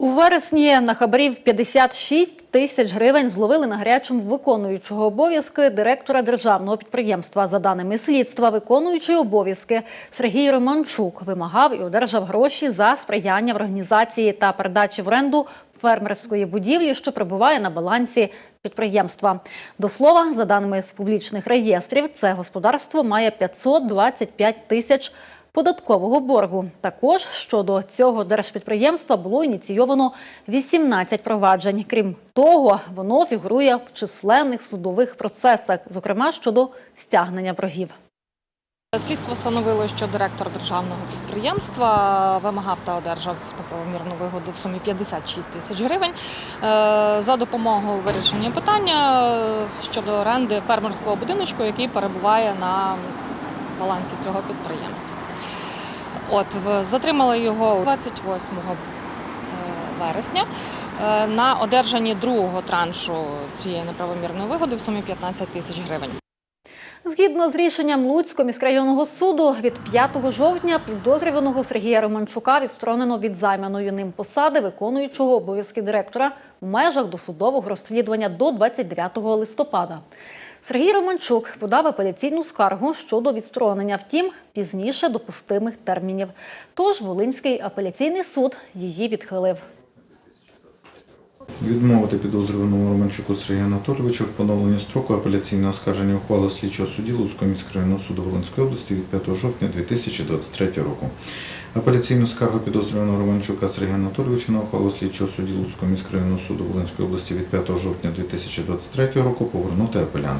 У вересні на хабарів 56 тисяч гривень зловили на гарячому виконуючого обов'язки директора державного підприємства. За даними слідства, виконуючий обов'язки Сергій Романчук вимагав і одержав гроші за сприяння в організації та передачі в оренду фермерської будівлі, що перебуває на балансі підприємства. До слова, за даними з публічних реєстрів, це господарство має 525 тисяч податкового боргу. Також щодо цього держпідприємства було ініційовано 18 проваджень. Крім того, воно фігурує в численних судових процесах, зокрема щодо стягнення боргів. Слідство встановило, що директор державного підприємства вимагав та одержав неправомірну вигоду в сумі 56 тисяч гривень е, за допомогою вирішення питання е, щодо оренди фермерського будиночку, який перебуває на балансі цього підприємства. От затримали його 28 е, вересня е, на одержанні другого траншу цієї неправомірної вигоди в сумі 15 тисяч гривень. Згідно з рішенням Луцького міськрайонного суду, від 5 жовтня підозрюваного Сергія Романчука відсторонено від займаної ним посади виконуючого обов'язки директора в межах досудового розслідування до 29 листопада. Сергій Романчук подав апеляційну скаргу щодо відсторонення, втім, пізніше допустимих термінів. Тож Волинський апеляційний суд її відхилив. Відмовити підозрюваному Романчуку Сергію Анатолійовичу в поновленні строку апеляційного оскарження ухвали слідчого судді Луцького міськрайонного суду Волинської області від 5 жовтня 2023 року. Апеляційну скаргу підозрюваного Романчука Сергія Анатолійовича на ухвалу слідчого судді Луцького міськрайонного суду Волинської області від 5 жовтня 2023 року повернути апелянту.